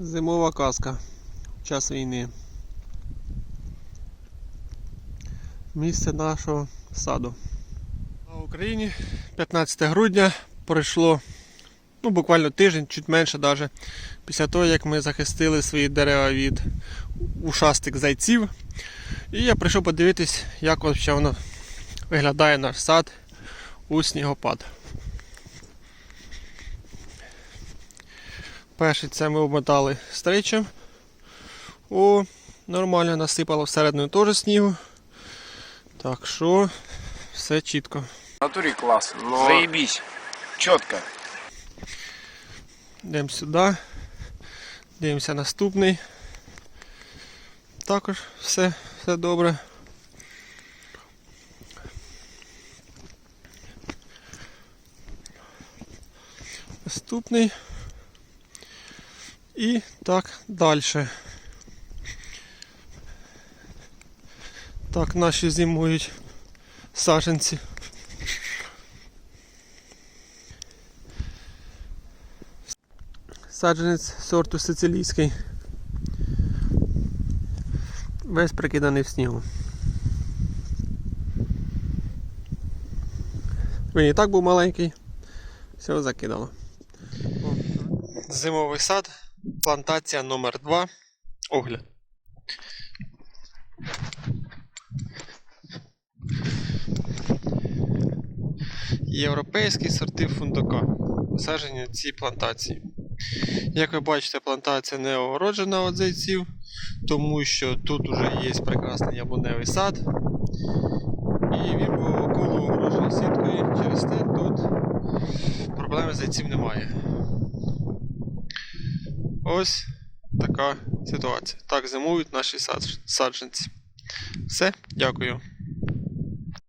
Зимова казка. Час війни. Місце нашого саду. В Україні 15 грудня пройшло ну, буквально тиждень, чуть менше даже, після того, як ми захистили свої дерева від ушастих зайців. І я прийшов подивитись, як воно виглядає наш сад у снігопад. Перший це ми обмотали стричем. О, нормально насипало всередину теж снігу. Так що все чітко. В натуре класс. Но- Заебись. Четко. Йдемо сюди. Дивимося наступний. Також все, все добре. Наступний. І так далі. Так наші зимують саженці. Саджанець сорту сицилійський. Весь прикиданий в снігу. Він і так був маленький. Все закидало. Зимовий сад. Плантація номер 2 Огляд. Європейські сорти фундука. Посаджені в цій плантації. Як ви бачите, плантація не огороджена від зайців, тому що тут вже є прекрасний яблуневий сад. І він був около огороджений сіткою, через те тут проблеми з зайців немає. Ось така ситуація. Так зимують наші садж- саджанці. Все, дякую.